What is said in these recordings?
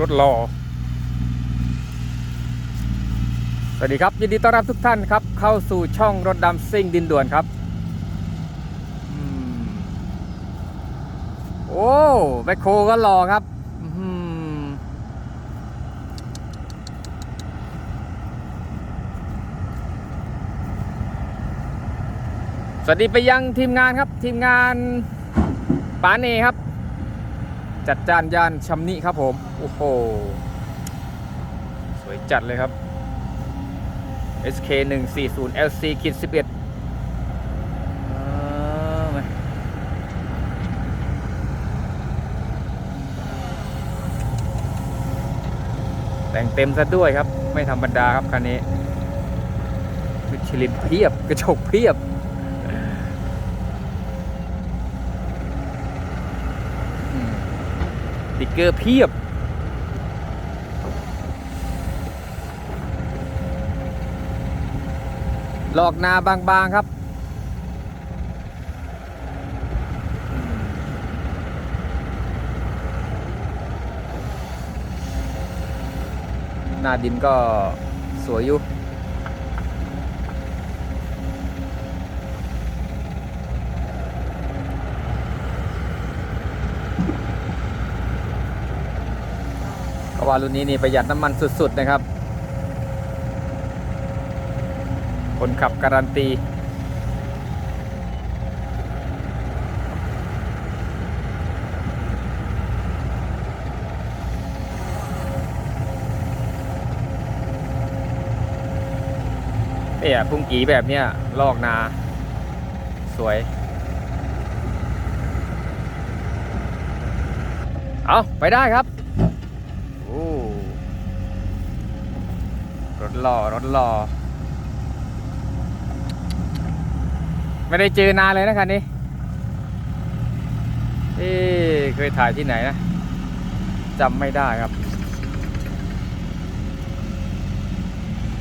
รถหล่อสวัสดีครับ ยินดีต้อนรับทุกท่านครับ เข้าสู่ช่องรถดำซิ่งดินด่วนครับ โอ้แมคโครก็หล่อครับสวัสดีไปยังทีมงานครับ ทีมงานปาเนครับ จัดจานย่านชำนิครับผม โอ้โห สวยจัดเลยครับ SK 140 LC คิด11แต่งเต็มซะด้วยครับ ไม่ธรรมดาครับคันนี้มิชลินเพียบ กระจกเพียบ อืมส ติ๊กเกอร์เพียบ หลอกนาบางๆครับ หน้าดินก็สวยอยู่ ว่ารุ่นนี้นี่ประหยัดน้ำมันสุดๆนะครับ คนขับการันตี เนี่ยพุ่งกีแบบเนี้ยลอกนา สวย เอาไปได้ครับ โอ้รถ หล่อรถหล่อ ไม่ได้เจอนานเลยนะคันนี้เอ๊เคยถ่ายที่ไหนนะจำไม่ได้ครับ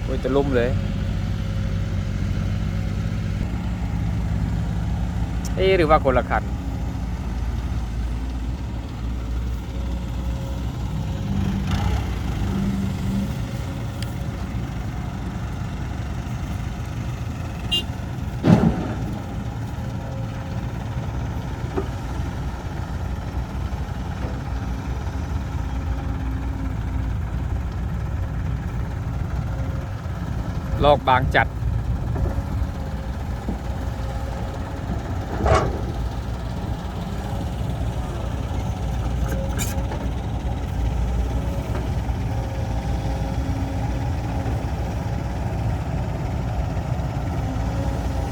โอ้ยจะลุ่มเลย เอ๊หรือว่าคนละคัน โลกบางจัด ต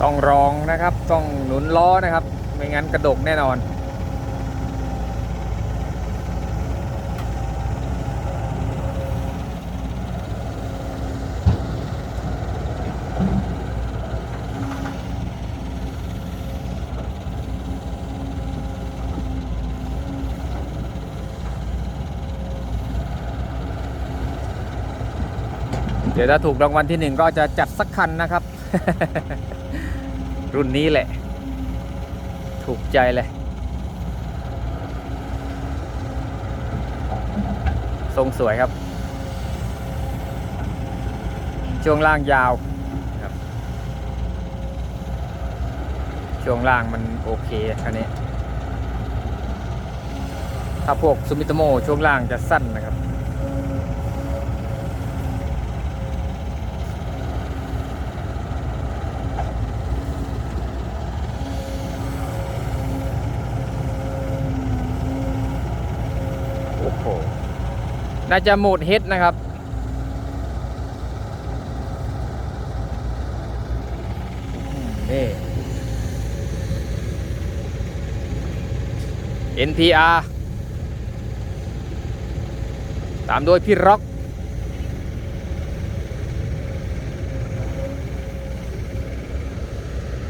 ้องรองนะครับ ต้องหนุนล้อนะครับ ไม่งั้นกระดกแน่นอน เดี๋ยวถ้าถูกรางวัลที่หนึ่งก็จะจัดสักคันนะครับ รุ่นนี้แหละ ถูกใจเลยทรงสวยครับ ช่วงล่างยาวครับช่วงล่างมันโอเคคันนี้ ถ้าพวกซูมิโตโมช่วงล่างจะสั้นนะครับ น่าจะโหมดเฮดนะครับอืมนี่ NPR ตามโดยพี่ร็อก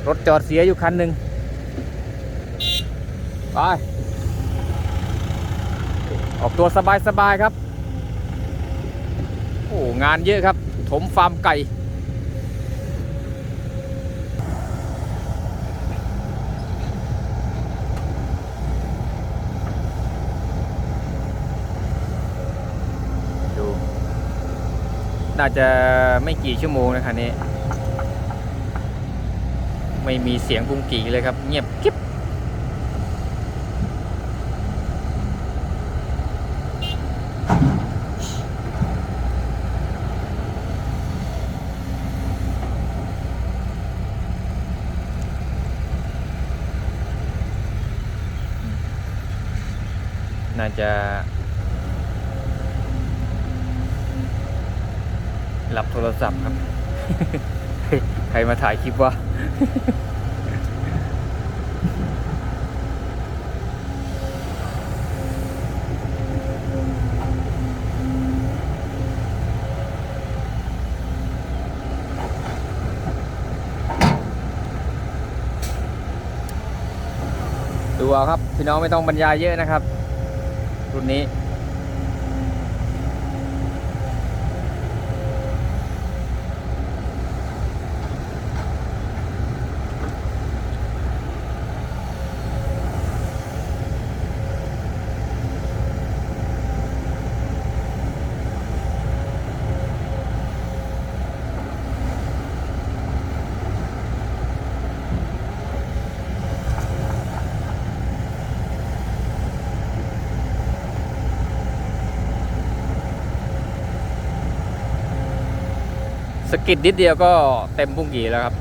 รถจอดเสียอยู่คันหนึ่งไป ออกตัวสบาย ๆ ครับ อ้งานเยอะครับ ถมฟาร์มไก่ ดู น่าจะไม่กี่ชั่วโมงนะคันนี้ ไม่มีเสียงกุ้งกีเลยครับ เงียบกิ๊บ จะรับโทรศัพท์ครับ ใครมาถ่ายคลิปวะดูเอาครับ พี่น้องไม่ต้องบรรยายเยอะนะครับ รุ่นนี้ สกิดนิดเดียวก็เต็มพุ่งกี่แล้วครับ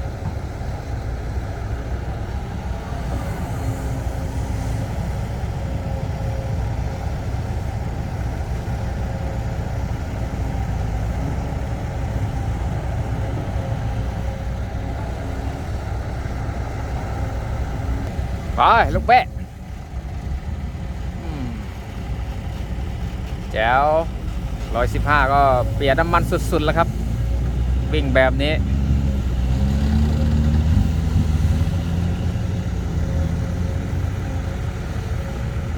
ไปลูกแปะแจ๋วร้อยสิบห้าก็เปลี่ยนน้ำมันสุด ๆ แล้วครับ วิ่งแบบนี้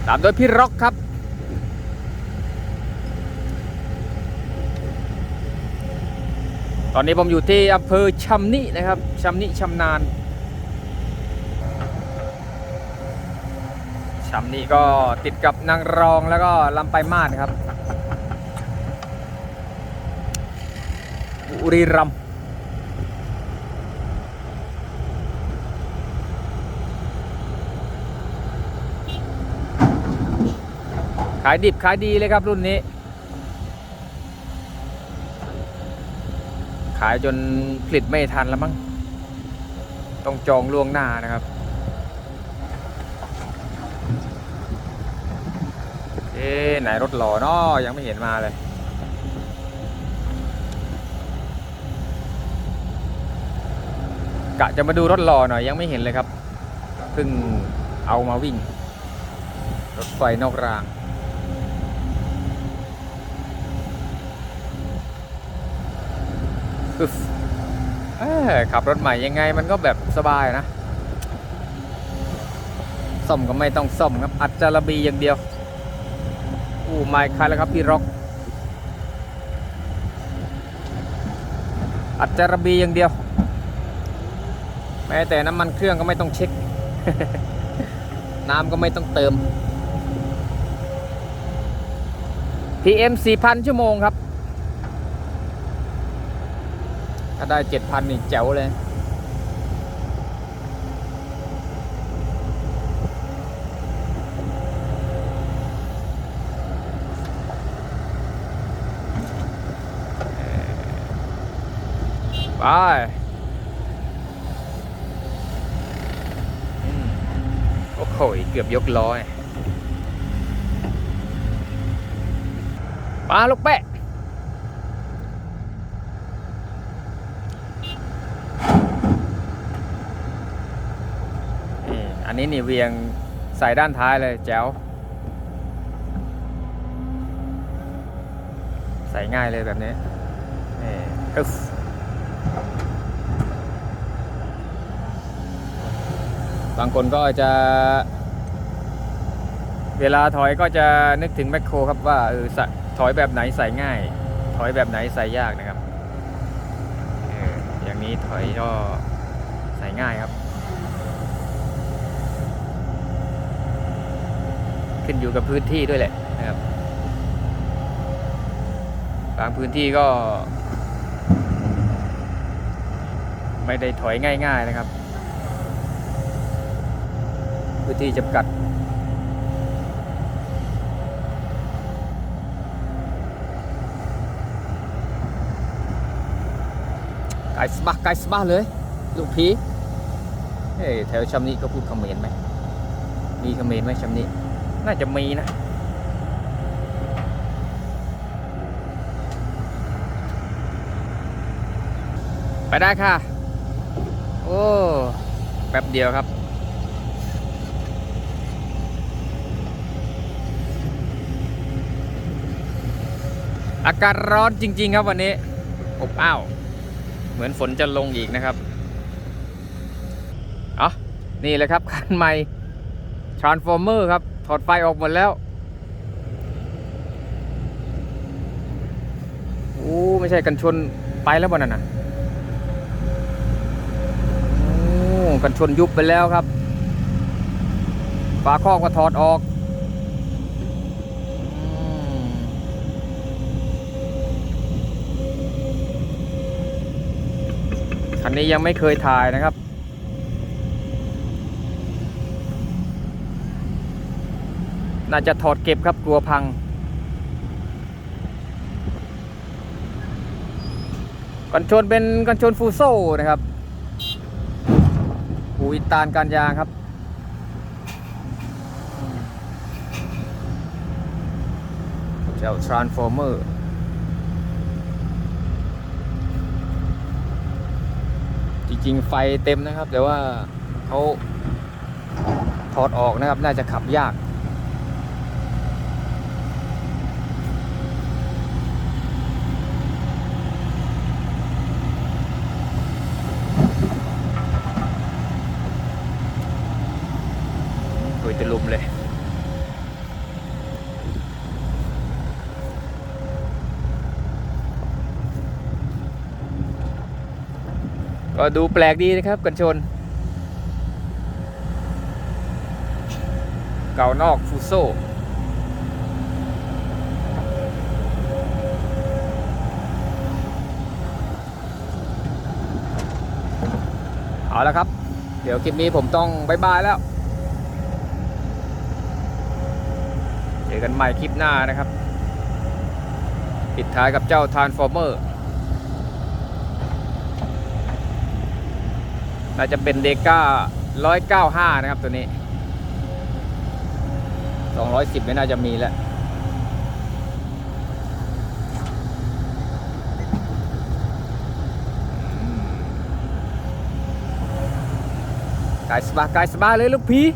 ตามโดยพี่ร็อกครับ ตอนนี้ผมอยู่ที่อำเภอชำนินะครับชำนิชำนาญชำนิก็ติดกับนางรองแล้วก็ลำไปมาศครับ บุรีรัมย์ขายดิบขายดีเลยครับรุ่นนี้ ขายจนผลิตไม่ทันแล้วมั้ง ต้องจองล่วงหน้านะครับเอ๊ไหนรถหล่อเนาะยังไม่เห็นมาเลย กะจะมาดูรถหล่อหน่อยยังไม่เห็นเลยครับเพิ่งเอามาวิ่ง รถไฟนอกราง ขับรถใหม่ยังไงมันก็แบบสบายนะซ่อมก็ไม่ต้องซ่อมครับ อัดจาระบีอย่างเดียวอู้ไม่คายแล้วครับพี่ร็อก อัดจาระบีอย่างเดียว แม้แต่น้ำมันเครื่องก็ไม่ต้องเช็ค น้ำก็ไม่ต้องเติม PM 4,000 ชั่วโมงครับ ถ้าได้ 7,000 นี่แจ๋วเลยไปอืม โอ้โหเกือบยกล้อยปลาลูกแปะนี่อันนี้นี่เวียงใส่ด้านท้ายเลยแจ๋ว ใส่ง่ายเลยแบบนี้นี่อึ๊ฟ บางคนก็จะ เวลาถอยก็จะนึกถึงแมคโครครับว่าเออสะถอยแบบไหนใส่ง่าย ถอยแบบไหนใส่ยากนะครับอออย่างนี้ถอยก็ใส่ง่ายครับ ขึ้นอยู่กับพื้นที่ด้วยแหละนะครับบางพื้นที่ก็ ไม่ได้ถอยง่าย ๆนะครับ พื้นที่จำกัด ไกลสบะไกลสบะเลย ลูกพีเฮ้ยแถวชำนี้ก็พูดเขมรไหม มีเขมรไหมชำนี้ น่าจะมีนะไปได้ค่ะ โอ้ แป๊บเดียวครับ อากาศร้อนจริง ๆ ครับวันนี้อบอ้าว เหมือนฝนจะลงอีกนะครับอ๋อนี่เลยครับคันใหม่ Transformer ครับ ถอดไฟออกหมดแล้ว โอ้ไม่ใช่กันชนไปแล้วบนนั่นน่ะโอ้กันชนยุบไปแล้วครับ ฝาครอบก็ถอดออกอืม คั นนี้ยังไม่เคยถ่ายนะครับ น่าจะถอดเก็บครับกลัวพัง กันชนเป็นกันชนฟูโซ่นะครับหูอิตานการยางครับเจ้า Transformer จริงไฟเต็มนะครับ แต่ว่าเขาถอดออกนะครับ น่าจะขับยากคุยจะลุมเลย ก็ดูแปลกดีนะครับกันชน เก่านอกฟูโซเอาละครับ เดี๋ยวคลิปนี้ผมต้องบายบายแล้วเจอกันใหม่คลิปหน้านะครับ ปิดท้ายกับเจ้า Transformer น่าจะเป็นเดก้า195นะครับตัวนี้210ไม่น่าจะมีแล้วกายสบายกายสบายเลยลูกพี่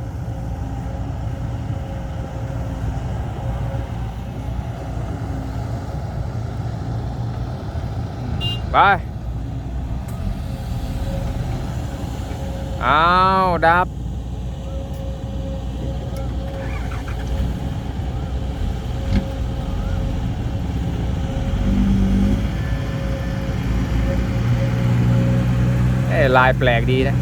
ไป อ้าว ดับ เอ้ลายแปลกดีนะ